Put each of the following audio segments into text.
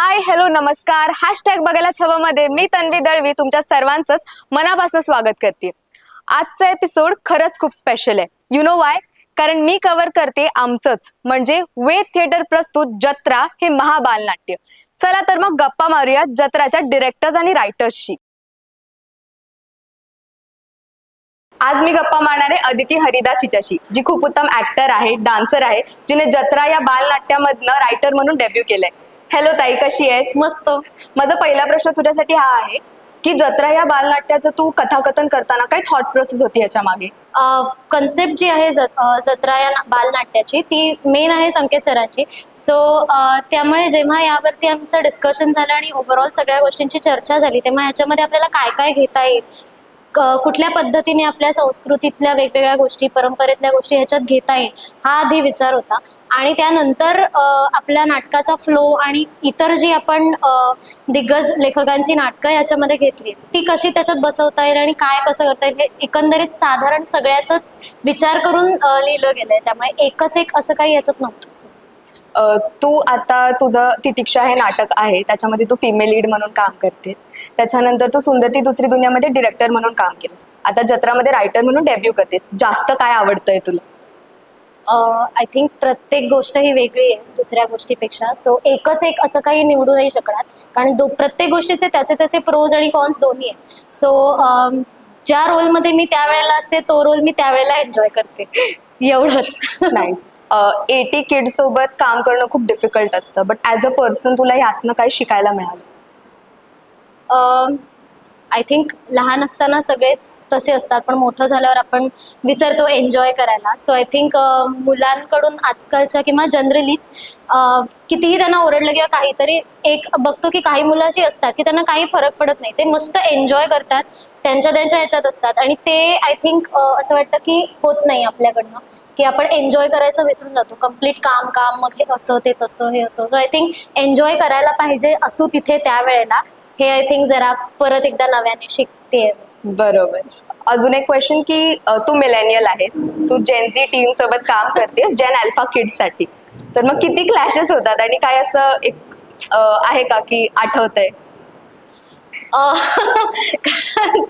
Hi hello नमस्कार. Hashtag बघायलाच हवं मध्ये मी तन्वी दळवी तुमच्या सर्वांचंच मनापासून स्वागत करते. आजचा एपिसोड खरंच खूप स्पेशल आहे. यु नो वाय कारण मी कव्हर करते आमचंच. म्हणजे वे थिएटर प्रस्तुत जत्रा हे महाबाल नाट्य चला तर मग गप्पा मारूया जत्राच्या डिरेक्टर्स आणि रायटर्सशी आज मी गप्पा मारणार आहे अदिती हरिदास हिच्याशी जी खूप उत्तम ऍक्टर आहे डान्सर आहे जिने जत्रा या बालनाट्यामधनं रायटर म्हणून डेब्यू केलंय. हॅलो ताई कशी आहेस? मस्त. माझा पहिला प्रश्न तुझ्यासाठी हा आहे की जत्रा या बालनाट्याचं तू कथाकथन करताना काय थॉट प्रोसेस होती याच्या मागे? कन्सेप्ट जी आहे जत्रा या ना- बालनाट्याची ती मेन आहे संकेत सरांची. सो त्यामुळे जेव्हा यावरती आमचं डिस्कशन झालं आणि ओव्हरऑल सगळ्या गोष्टींची चर्चा झाली तेव्हा ह्याच्यामध्ये आपल्याला काय काय घेता येईल? क- कुठल्या पद्धतीने आपल्या संस्कृतीतल्या वेगवेगळ्या गोष्टी परंपरेतल्या गोष्टी ह्याच्यात घेता येईल? हा आधी विचार होता. आणि त्यानंतर आपल्या नाटकाचा फ्लो आणि इतर जी आपण दिग्गज लेखकांची नाटकं याच्यामध्ये घेतली ती कशी त्याच्यात बसवता येईल आणि काय कसं करता येईल हे एकंदरीत साधारण सगळ्याच विचार करून लिहिलं गेलंय. त्यामुळे एकच एक असं काही याच्यात नव्हतं. तू आता तुझं तितिक्षा हे नाटक आहे त्याच्यामध्ये तू फिमेल लीड म्हणून काम करतेस. त्याच्यानंतर तू सुंदर ती दुसरी दुनियामध्ये डिरेक्टर म्हणून काम केलंस. आता जत्रामध्ये रायटर म्हणून डेब्यू करतेस. जास्त काय आवडतंय तुला? आय थिंक प्रत्येक गोष्ट ही वेगळी आहे दुसऱ्या गोष्टीपेक्षा. सो एकच एक असं काही निवडू नाही शकणार. कारण दो प्रत्येक गोष्टीचे त्याचे त्याचे प्रोज आणि कॉन्स दोन्ही आहेत. सो ज्या रोलमध्ये मी त्यावेळेला असते तो रोल मी त्यावेळेला एन्जॉय करते. एवढंच. नाईस एटी किड सोबत काम करणं खूप डिफिकल्ट असतं. बट ऍज अ पर्सन तुला यातनं काय शिकायला मिळालं? आय थिंक लहान असताना सगळेच तसे असतात पण मोठं झाल्यावर आपण विसरतो एन्जॉय करायला. सो आय थिंक मुलांकडून आजकालच्या किंवा जनरलीच कितीही त्यांना ओरडलं किंवा काहीतरी एक बघतो की काही मुलं अशी असतात की त्यांना काही फरक पडत नाही. ते मस्त एन्जॉय करतात त्यांच्या त्यांच्या ह्याच्यात असतात. आणि ते आय थिंक असं वाटतं की होत नाही आपल्याकडनं की आपण एन्जॉय करायचं विसरून जातो. कंप्लीट काम काम मग हे असं ते तसं हे असं. सो आय थिंक एन्जॉय करायला पाहिजे असू तिथे त्यावेळेला. हे आय थिंक जरा परत एकदा नव्याने शिकते बरोबर. अजून एक क्वेश्चन की अ, तू मिलेनियल आहेस. तू जेनझी टीम सोबत काम करतेस जेन अल्फा किड्ससाठी. तर मग किती क्लॅशेस होतात आणि काय असं एक अ, आहे का की आठवतंय?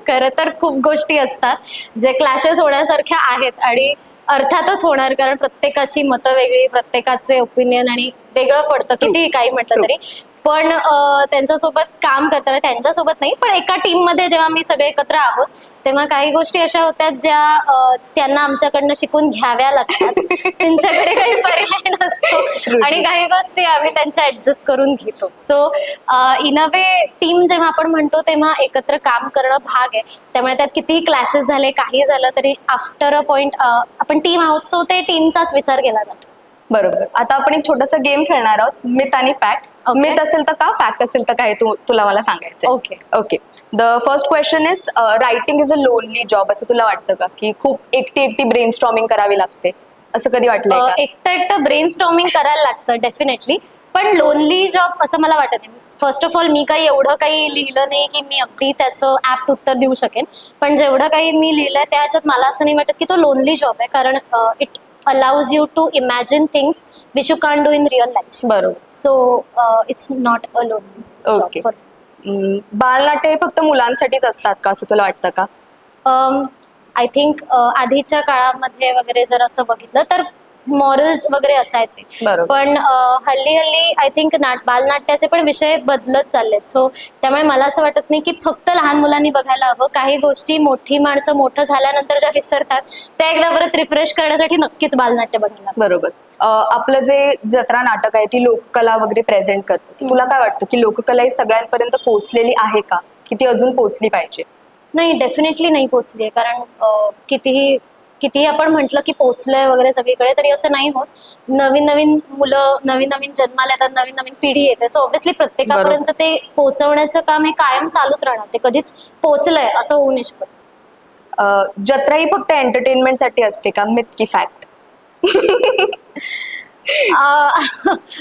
खरं तर खूप गोष्टी असतात. जे क्लॅशेस होण्यासारख्या आहेत आणि अर्थातच होणार कारण प्रत्येकाची मतं वेगळी प्रत्येकाचे ओपिनियन आणि वेगळं पडतं. कितीही काही म्हटलं True. तरी. पण त्यांच्यासोबत काम करताना त्यांच्यासोबत नाही पण एका टीममध्ये जेव्हा मी सगळे एकत्र आहोत तेव्हा काही गोष्टी अशा होत्या ज्या त्यांना आमच्याकडनं शिकून घ्याव्या लागतात. त्यांच्याकडे काही पर्याय नसतो. आणि काही गोष्टी आम्ही त्यांच्या ऍडजस्ट करून घेतो. So in a way team जेव्हा आपण म्हणतो तेव्हा एकत्र काम करणं भाग आहे. त्यामुळे त्यात कितीही क्लॅशेस झाले काही झालं तरी आफ्टर अ पॉइंट आपण टीम आहोत सो ते टीमचाच विचार केला जातो. बरोबर. आता आपण एक छोटस गेम खेळणार आहोत मिथ आणि फॅक्ट. मिथ असेल तर का? फॅक्ट असेल तर काय? तू तुला मला सांगायचं okay okay the first question is writing is a lonely job असं तुला वाटतं का? की खूप एकटी एकटी ब्रेन स्टॉमिंग करावी लागते? असं कधी का? एकटं एकटं ब्रेन स्टॉमिंग करायला लागतं डेफिनेटली पण लोनली जॉब असं मला वाटत नाही. फर्स्ट ऑफ ऑल मी काही एवढं काही लिहिलं नाही की मी अगदी त्याचं ऍप्ट उत्तर देऊ शकेन. पण जेवढं काही मी लिहिलंय त्याच्यात मला असं नाही वाटत की तो लोनली जॉब आहे. कारण it allows you to imagine things which you can do in real life बरोबर. So it's not a Okay. Hmm, बालनाट्य हे फक्त मुलांसाठीच असतात का असं तुला वाटतं का? आय थिंक आधीच्या काळामध्ये वगैरे जर असं बघितलं तर मॉरल्स वगैरे असायचे. पण हल्ली हल्ली आय थिंक नाट बालनाट्याचे पण विषय बदलत चाललेत. सो त्यामुळे मला असं वाटत नाही की फक्त लहान मुलांनी बघायला हवं. काही गोष्टी मोठी माणसं मोठं झाल्यानंतर ज्या विसरतात त्या एकदा परत रिफ्रेश करण्यासाठी नक्कीच बालनाट्य बघायला. बरोबर. आपलं जे जत्रा नाटक आहे ती लोककला वगैरे प्रेझेंट करते. तुला काय वाटतं? की लोककला ही सगळ्यांपर्यंत पोहोचलेली आहे का? की ती अजून पोहोचली पाहिजे? नाही डेफिनेटली नाही पोचली आहे. कारण कितीही कितीही आपण म्हटलं की पोचलंय वगैरे सगळीकडे तरी असं नाही होत. नवीन नवीन मुलं नवीन नवीन जन्माला येतात नवीन नवीन पिढी येते. सो ऑब्व्हियसली प्रत्येकापर्यंत ते पोहोचवण्याचं काम हे कायम चालूच राहणार. ते कधीच पोचलंय असं होऊ नाही शकत. जत्रा ही फक्त एंटरटेनमेंटसाठी असते का? मिथ की फॅक्ट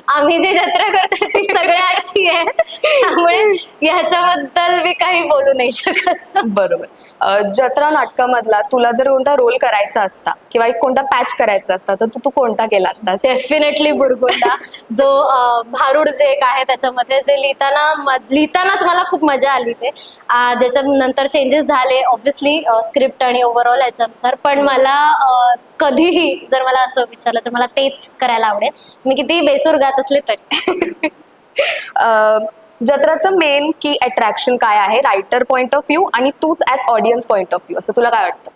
आम्ही जी जत्रा करतो ती सगळ्यार्थी आहे. त्यामुळे ह्याच्याबद्दल मी काही बोलू नाही शकत. बरोबर. अ, जत्रा नाटकामधला तुला जर कोणता रोल करायचा असता किंवा एक कोणता पॅच करायचा असता तर तू- तू कोणता केला असतास? डेफिनेटली बुरगुंडा. जो अं, भारूड जे एक आहे त्याच्यामध्ये जे लिहिताना लिहितानाच मला खूप मजा आली ते. अं, ज्याच्यानंतर चेंजेस झाले ऑब्व्हियसली स्क्रिप्ट आणि ओव्हरऑल याच्यानुसार. पण मला अं, कधीही जर मला असं विचारलं तर मला तेच करायला आवडेल. मी किती बेसूर गात असले तरी. जत्राचं मेन की अट्रॅक्शन काय आहे? रायटर पॉईंट ऑफ व्ह्यू आणि तूच as audience point of view असं तुला काय वाटतं?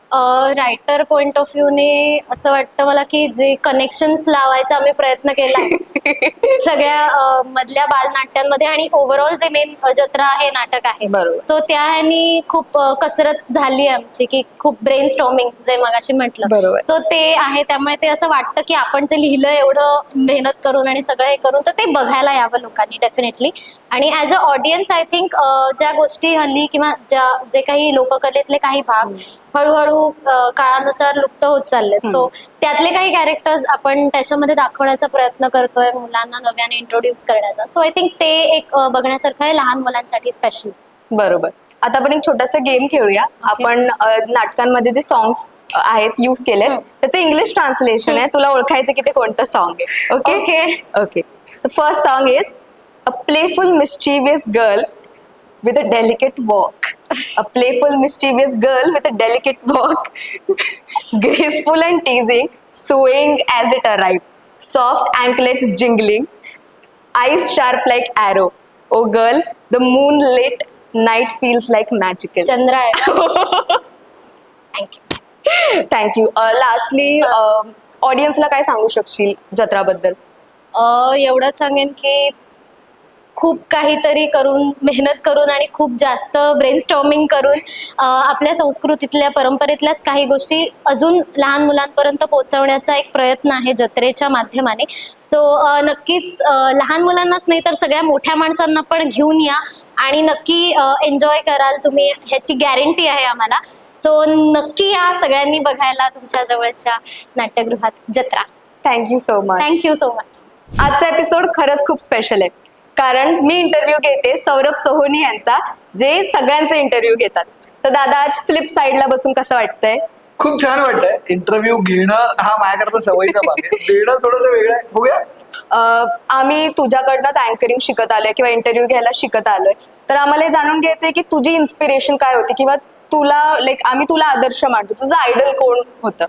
रायटर पॉइंट ऑफ व्ह्यूने असं वाटतं मला की जे कनेक्शन्स लावायचा आम्ही प्रयत्न केला सगळ्या अं, मधल्या बालनाट्यांमध्ये आणि ओव्हरऑल जे मेन जत्रा आहे नाटक आहे बरोबर. सो त्या ह्यानी खूप अं, कसरत झाली आमची की खूप ब्रेन स्टॉमिंग जे मगाशी म्हटलं बरोबर. सो ते आहे त्यामुळे ते असं वाटतं की आपण जे लिहिलं एवढं मेहनत करून आणि सगळं हे करून तर ते बघायला यावं लोकांनी डेफिनेटली आणि as a audience I think ज्या गोष्टी हल्ली किंवा ज्या जे काही लोककलेतले काही भाग हळूहळू अं, काळानुसार लुप्त होत चाललेत. सो त्यातले काही कॅरेक्टर्स आपण त्याच्यामध्ये दाखवण्याचा प्रयत्न करतोय मुलांना नव्याने इंट्रोड्यूस करण्याचा. सो आय थिंक ते एक अं, बघण्यासारखं आहे लहान मुलांसाठी स्पेशली बरोबर. आता आपण एक छोटासा गेम खेळूया. आपण अ, नाटकांमध्ये जे सॉंग्स आहेत यूज केलेत त्याचं इंग्लिश ट्रान्सलेशन आहे. तुला ओळखायचं की ते कोणतं सॉन्ग आहे. Okay. Okay the first song is a playful mischievous girl with a delicate walk. A playful, mischievous girl with a delicate walk, graceful and teasing, swaying as it arrived, soft anklets jingling, eyes sharp like arrow. Oh girl, the moonlit night feels like magical. चंद्र आहे thank you thank you lastly ऑडियन्सला काय सांगू शकशील जत्राबद्दल अ, एवढंच सांगेन की खूप काहीतरी करून मेहनत करून आणि खूप जास्त ब्रेनस्टॉर्मिंग करून आपल्या संस्कृतीतल्या परंपरेतल्याच काही गोष्टी अजून लहान मुलांपर्यंत पोहोचवण्याचा एक प्रयत्न आहे जत्रेच्या माध्यमाने. सो नक्कीच लहान मुलांनाच नाही तर सगळ्या मोठ्या माणसांना पण घेऊन या आणि नक्की एन्जॉय कराल तुम्ही ह्याची गॅरंटी आहे आम्हाला. सो नक्की या सगळ्यांनी बघायला तुमच्या जवळच्या नाट्यगृहात Jatra. Thank you so much thank you so much आजचा एपिसोड खरंच खूप स्पेशल आहे. कारण मी इंटरव्ह्यू घेते सौरभ सोहोनी यांचा जे सगळ्यांचे इंटरव्ह्यू घेतात. तर दादा आज फ्लिप साईडला बसून कसं वाटतंय? खूप छान वाटतंय. इंटरव्ह्यू घेणं हा माझ्याकरता सवयीचा भाग आहे. देणं थोडंसं वेगळं आहे. बघूया. अं, आम्ही तुझ्याकडनंच अँकरिंग शिकत आलोय किंवा इंटरव्ह्यू घ्यायला शिकत आलोय. तर आम्हाला हे जाणून घ्यायचंय की तुझी इन्स्पिरेशन काय होती किंवा तुला लाईक आम्ही तुला आदर्श मानतो. तुझं आयडल कोण होतं?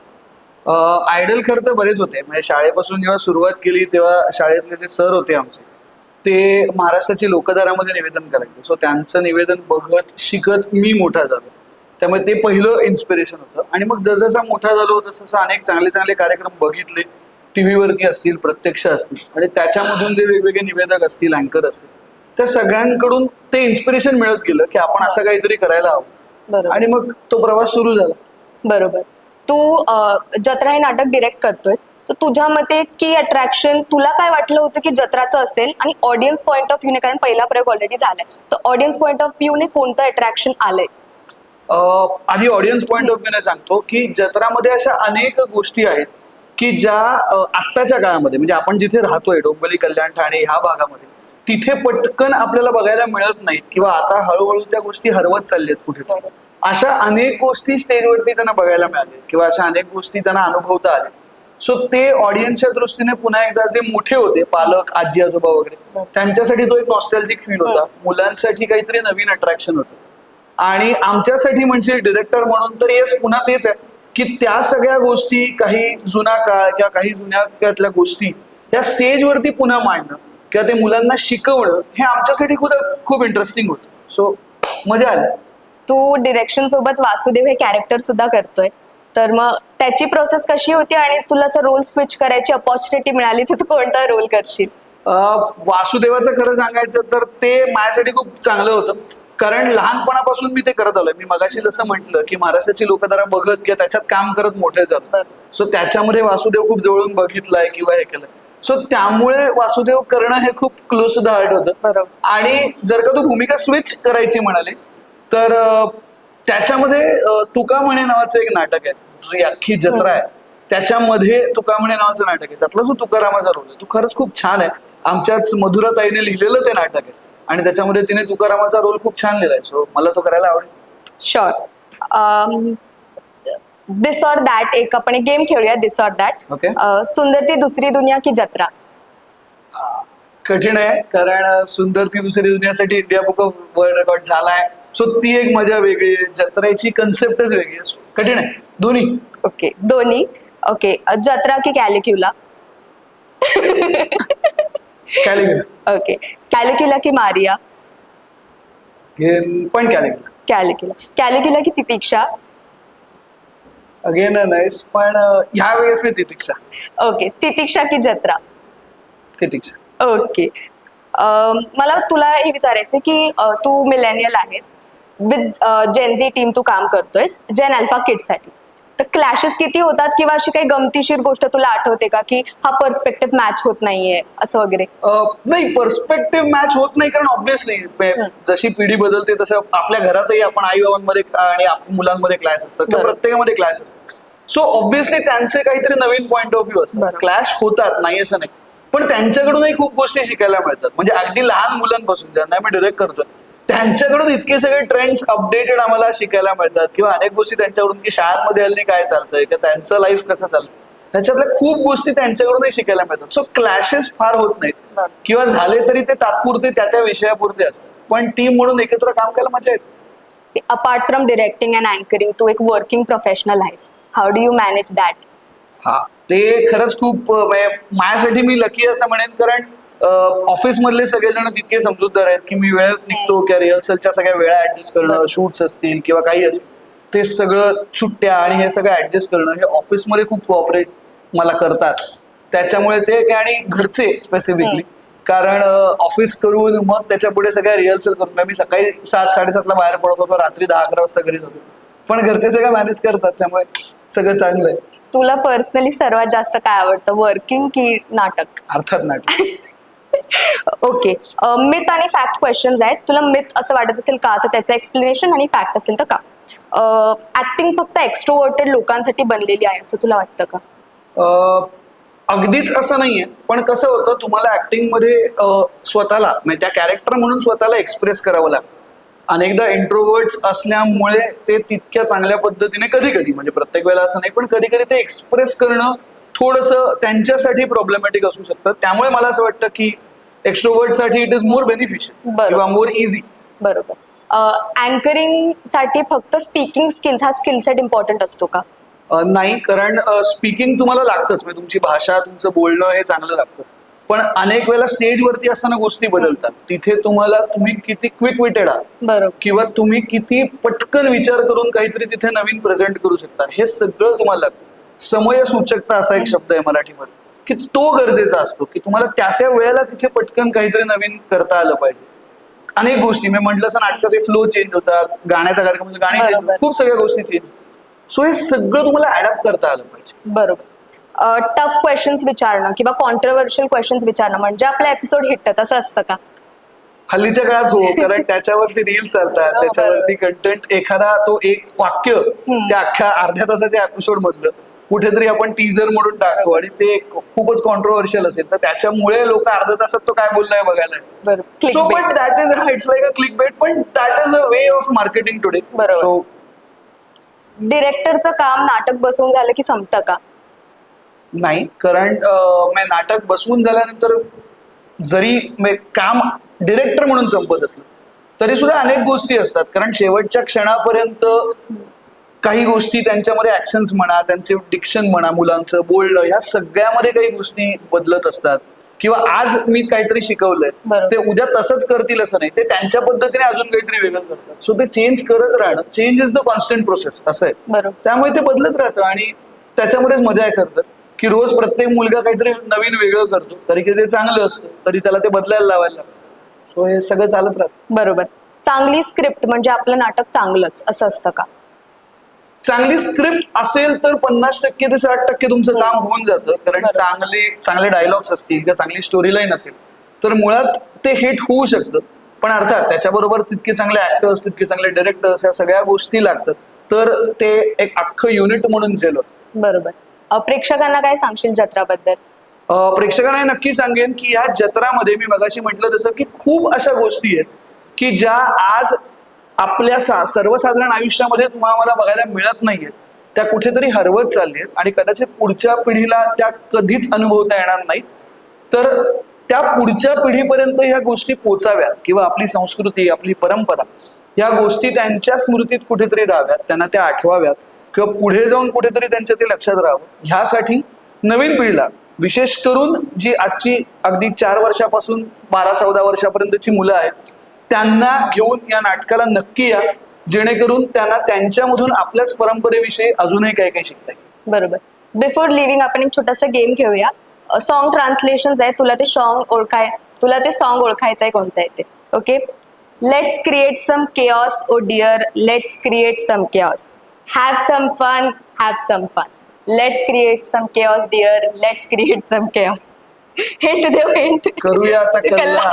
आयडल खरं तर बरेच होते. म्हणजे शाळेपासून जेव्हा सुरुवात केली तेव्हा शाळेतले जे सर होते आमचे ते महाराष्ट्राची लोकधारामध्ये निवेदन करायचे. सो त्यांचं निवेदन बघत शिकत मी मोठा झालो. त्यामुळे ते पहिलं इन्स्पिरेशन होतं. आणि मग जसजसा मोठा झालो तसं अनेक चांगले चांगले कार्यक्रम बघितले. टीव्हीवरती असतील प्रत्यक्ष असतील. आणि त्याच्यामधून जे वेगवेगळे निवेदक असतील अँकर असतील त्या सगळ्यांकडून ते इन्स्पिरेशन मिळत गेलं की आपण असं काहीतरी करायला हवं. आणि मग तो प्रवास सुरू झाला. बरोबर. तू जत्रा हे नाटक डिरेक्ट करतोयस. तर तुझ्या मते की अट्रॅक्शन तुला काय वाटलं होतं की जत्राचं असेल? आणि ऑडियन्स पॉईंट ऑफ व्ह्यूने कारण पहिला प्रयोग ऑलरेडी झालाय. तर ऑडियन्स पॉईंट ऑफ व्ह्यूने कोणतं अट्रॅक्शन आलंय? आधी ऑडियन्स पॉईंट ऑफ व्ह्यूने सांगतो की जत्रामध्ये अशा अनेक गोष्टी आहेत की ज्या आत्ताच्या काळामध्ये म्हणजे आपण जिथे राहतोय डोंबिवली कल्याण ठाणे ह्या भागामध्ये तिथे पटकन आपल्याला बघायला मिळत नाहीत किंवा आता हळूहळू त्या गोष्टी हरवत चालल्यात कुठे अशा अनेक गोष्टी स्टेजवरती त्यांना बघायला मिळाल्या किंवा अशा अनेक गोष्टी त्यांना अनुभवता आल्या सो ते ऑडियन्सच्या दृष्टीने पुन्हा एकदा जे मोठे होते पालक आजी आजोबा वगैरे त्यांच्यासाठी तो एक नॉस्टॅल्जिक फील होता. मुलांसाठी काहीतरी नवीन अट्रॅक्शन होतं. आणि आमच्यासाठी म्हणजे डिरेक्टर म्हणून तर येस पुन्हा तेच आहे की त्या सगळ्या गोष्टी काही जुना काळ किंवा काही जुन्या काळातल्या गोष्टी त्या स्टेजवरती पुन्हा मांडणं किंवा ते मुलांना शिकवणं हे आमच्यासाठी खूप खूप इंटरेस्टिंग होतं. सो मजा आली. तू डिरेक्शन सोबत वासुदेव हे कॅरेक्टर सुद्धा करतोय. तर मग त्याची प्रोसेस कशी होती आणि तुला असं रोल स्विच करायची अपॉर्च्युनिटी मिळाली तर तू कोणता रोल करशील? वासुदेवाचं खरं सांगायचं तर ते माझ्यासाठी खूप चांगलं होतं. कारण लहानपणापासून मी ते करत आलोय. मी मगाशी जसं म्हटलं की महाराष्ट्राची लोकधारा बघत किंवा त्याच्यात काम करत मोठे झालो. बरं. सो त्याच्यामध्ये वासुदेव खूप जवळून बघितलाय किंवा हे केलंय. सो त्यामुळे वासुदेव करणं हे खूप क्लोज द हार्ट होतं. आणि जर का तू भूमिका स्विच करायची म्हणालीस तर त्याच्यामध्ये तुका म्हणे नावाचं एक नाटक आहे. जी अख्खी जत्रा आहे. त्याच्यामध्ये तुका म्हणे नावाचं नाटक आहे. त्यातला जो तुकारामाचा रोल आहे तो खरंच खूप छान आहे. आमच्याच मधुराताईने लिहिलेलं ते नाटक आहे. आणि त्याच्यामध्ये तिने तुकारामाचा रोल खूप छान लिहिलाय. सो मला तो करायला आवडेल. शुअर दिस ऑर दॅट एक आपण गेम खेळूया दिस ऑर दॅट ओके सुंदर ती दुसरी दुनिया की जत्रा. कठीण आहे कारण सुंदर ती दुसरी दुनियासाठी India book of world record झालाय. सो ती एक मजा वेगळी आहे. जत्रेची कन्सेप्टच वेगळी आहे. So, कठीण आहे. दोन्ही. ओके दोन्ही. ओके जत्रा की कॅलिक्युला ओके कॅलिक्युला की मारिया? पण लिहिलं कॅलिक्युला कॅलिक्युला की तितिक्षा? अगेन नाईस पण अं, ह्या वेळेस मी तितिक्षा. ओके तितिक्षा की जत्रा? तितिक्षा. ओके अं, मला तुला हे विचारायचं की अं, तू मिलेनियल आहेस. विथ जेनझी टीम तू काम करतोयस जेन अल्फा किड्ससाठी तर क्लॅशेस किती होतात किंवा अशी काही गमतीशीर गोष्ट तुला आठवते का की हा पर्स्पेक्टिव्ह मॅच होत नाहीये असं वगैरे? नाही पर्स्पेक्टिव्ह मॅच होत नाही कारण ऑब्व्हियसली जशी पिढी बदलते तसं आपल्या घरातही आपण आई बाबांमध्ये आणि मुलांमध्ये क्लास असतात किंवा. प्रत्येकामध्ये क्लास असतात. सो ऑब्व्हियसली त्यांचे काहीतरी नवीन पॉईंट ऑफ व्ह्यू असतात. क्लॅश होतात नाही असं नाही. पण त्यांच्याकडूनही खूप गोष्टी शिकायला मिळतात. म्हणजे अगदी लहान मुलांपासून ज्यांना मी डिरेक्ट करतोय त्यांच्याकडून इतके सगळे ट्रेंड्स अपडेटेड आम्हाला शिकायला मिळतात. किंवा अनेक गोष्टी त्यांच्याकडून की शाळांमध्ये हल्ली काय चालतंय किंवा त्यांचं लाईफ कसं चालतं त्याच्यातल्या खूप गोष्टी त्यांच्याकडूनही शिकायला मिळतात. सो क्लॅशेस फार होत नाहीत. किंवा झाले तरी ते तात्पुरते त्या त्या विषयापुरते असतात. पण टीम म्हणून एकत्र काम करायला मजा येते. Apart from directing and anchoring तू एक वर्किंग प्रोफेशनल आहेस. How do you manage that हा. ते खरंच खूप म्हणजे माझ्यासाठी मी लकी असं म्हणेन कारण ऑफिस मधले सगळेजण तितके समजूतदार आहेत की मी वेळेत निघतो किंवा रिहर्सलच्या सगळ्या वेळा ऍडजस्ट करणं. शूट्स असतील किंवा काही असतील ते सगळं सुट्ट्या आणि हे सगळं ऍडजस्ट करणं हे ऑफिसमध्ये खूप कोऑपरेट मला करतात. त्याच्यामुळे ते काय आणि घरचे स्पेसिफिकली कारण ऑफिस करून मग त्याच्या पुढे सगळ्या रिहर्सल करून मी सकाळी सात साडेसातला बाहेर पडत होतो रात्री दहा अकरा वाजता घरी जातो पण घरचे सगळं मॅनेज करतात त्यामुळे सगळं चांगलं आहे तुला पर्सनली सर्वात जास्त काय आवडतं? वर्किंग की नाटक? अर्थात नाटक. ओके मिथ आणि फॅक्ट क्वेश्चन्स आहेत. तुला मिथ असं वाटत असेल का? तर त्याचं एक्सप्लेनेशन आणि फॅक्ट असेल तर का? ऍक्टिंग फक्त एक्स्ट्रोवर्टेड लोकांसाठी बनलेली आहे असं तुला वाटतं का? अगदीच असं नाहीये. पण कसं होतं तुम्हाला ऍक्टिंगमध्ये स्वतःला म्हणजे त्या कॅरेक्टर म्हणून स्वतःला एक्सप्रेस करावं लागतं. अनेकदा इंट्रोवर्ड्स असल्यामुळे ते तितक्या चांगल्या पद्धतीने कधी कधी म्हणजे प्रत्येक वेळेला असं नाही पण कधी कधी ते एक्सप्रेस करणं थोडंसं त्यांच्यासाठी प्रॉब्लेमॅटिक असू शकतं. त्यामुळे मला असं वाटतं की साठी इट इज मोर बेनिफिशियल. किंवा मोर इझी बरोबर. अँकरिंगसाठी फक्त स्पीकिंग स्किल्स हा स्किल सेट इम्पॉर्टंट असतो का? नाही कारण स्पीकिंग तुम्हाला लागतंच. म्हणजे तुमची भाषा तुमचं बोलणं हे चांगलं लागतं. पण अनेक वेळेला स्टेजवरती असताना गोष्टी बदलतात. तिथे तुम्हाला तुम्ही किती क्विक विटेड आहात. बरोबर. किंवा तुम्ही किती पटकन विचार करून काहीतरी तिथे नवीन प्रेझेंट करू शकता. हे सगळं तुम्हाला लागतं. समय सूचकता असा एक शब्द आहे मराठीमध्ये की तो गरजेचा असतो की तुम्हाला त्या त्या वेळेला तिथे पटकन काहीतरी नवीन करता आलं पाहिजे. अनेक गोष्टी मी म्हटलं असं नाटकाचे फ्लो चेंज होतात गाण्याचा कार्यक्रम म्हणजे गाणी खूप सगळ्या गोष्टी चेंज सो हे सगळं तुम्हाला अडॅप्ट करता आलं पाहिजे. बरोबर. टफ क्वेश्चन्स विचारणं किंवा कॉन्ट्रोवर्शियल क्वेश्चन्स विचारणं म्हणजे आपला एपिसोड हिटच असं असतं का? हल्लीच्या काळात हो कारण त्याच्यावरती रील्स चालतात हो, त्याच्यावरती कंटेंट एखादा तो एक वाक्य त्या अख्ख्या अर्ध्या तासाच्या एपिसोड मधलं कुठेतरी आपण टीजर म्हणून टाकू आणि ते खूपच कॉन्ट्रोवर्शियल असेल. तर त्याच्यामुळे लोक अर्ध्या तासात तो काय बोललाय बघायला so. But that is it's like a click bait पण that is a way of marketing today. So डिरेक्टरचं काम नाटक बसवून झालं की संपतं का? नाही कारण अं, मी नाटक बसवून झाल्यानंतर जरी मी काम डिरेक्टर म्हणून संपत असलं तरी सुद्धा अनेक गोष्टी असतात. कारण शेवटच्या क्षणापर्यंत काही गोष्टी त्यांच्यामध्ये ऍक्शन्स म्हणा त्यांचे डिक्शन म्हणा मुलांचं बोलणं ह्या सगळ्यामध्ये काही गोष्टी बदलत असतात. किंवा आज मी काहीतरी शिकवलंय. ते उद्या तसंच करतील असं नाही. ते त्यांच्या पद्धतीने अजून काहीतरी वेगळं करतात. सो ते चेंज करत राहणं change is the constant process असं आहे. त्यामुळे ते बदलत राहतं आणि त्याच्यामध्येच मजा आहे खरं तर की रोज प्रत्येक मुलगा काहीतरी नवीन वेगळं करतो. कधी ते चांगलं असतं तरी त्याला ते बदलायला लावायला लागतं. सो हे सगळं चालत राहतं. बरोबर. चांगली स्क्रिप्ट म्हणजे आपलं नाटक चांगलंच असं असतं का? चांगली स्क्रिप्ट असेल तर पन्नास टक्के ते साठ टक्के तुमचं काम होऊन जातं. कारण. चांगले चांगले डायलॉग्स असतील किंवा चांगली स्टोरी लाईन असेल तर मुळात ते हिट होऊ शकतं. पण अर्थात त्याच्याबरोबर तितके चांगले ऍक्टर्स तितके चांगले डिरेक्टर्स या सगळ्या गोष्टी लागतात. तर ते एक अख्खं युनिट म्हणून जेल होतं. बरोबर. प्रेक्षकांना काय सांगशील जत्राबद्दल? प्रेक्षकांना हे नक्की सांगेन की ह्या जत्रामध्ये मी मगाशी म्हटलं तसं की खूप अशा गोष्टी आहेत की ज्या आज आपल्या सा सर्वसाधारण आयुष्यामध्ये तुम्हाला मला बघायला मिळत नाहीयेत त्या कुठेतरी हरवत चालल्यात आणि कदाचित पुढच्या पिढीला त्या कधीच अनुभवता येणार नाहीत. तर त्या पुढच्या पिढीपर्यंत ह्या गोष्टी पोचाव्या किंवा आपली संस्कृती आपली परंपरा या गोष्टी त्यांच्या स्मृतीत कुठेतरी राहाव्यात त्यांना त्या आठवाव्यात किंवा पुढे जाऊन कुठेतरी त्यांच्या ते लक्षात राहावं. ह्यासाठी नवीन पिढीला विशेष करून जी आजची अगदी चार वर्षापासून बारा चौदा वर्षापर्यंतची मुलं आहेत त्यांना घेऊन या नाटकाला नक्की या जेणेकरून त्यांना त्यांच्यामधून आपल्याच परंपरेविषयी अजूनही काही काही शिकता येईल. बरोबर. बिफोर लिव्हिंग आपण एक छोटासा गेम खेळूया. सॉन्ग ट्रान्सलेशन आहे तुला ते सॉन्ग ओळखाय तुला ते सॉन्ग ओळखायचं आहे कोणतं आहे ते. Okay let's create some chaos oh dear let's create some chaos have some fun have some fun let's create some chaos dear let's create some chaos hint देऊ हिंट करूया आता करूया.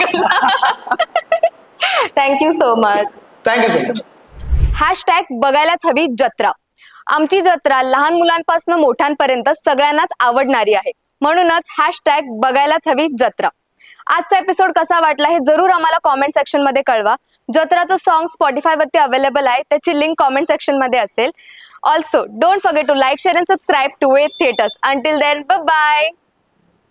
Thank you so much thank you so much hashtag बघायलाच हवी जत्रा. आमची जत्रा लहान मुलांपासून मोठ्यांपर्यंत सगळ्यांनाच आवडणारी आहे. म्हणूनच हॅशटॅग बघायलाच हवी जत्रा. आजचा एपिसोड कसा वाटला हे जरूर आम्हाला कॉमेंट सेक्शनमध्ये कळवा. जत्राचं सॉन्ग स्पॉटीफाय वरती अवेलेबल आहे. त्याची लिंक कॉमेंट सेक्शनमध्ये असेल. Also don't forget to like share and subscribe to way theatres until then bye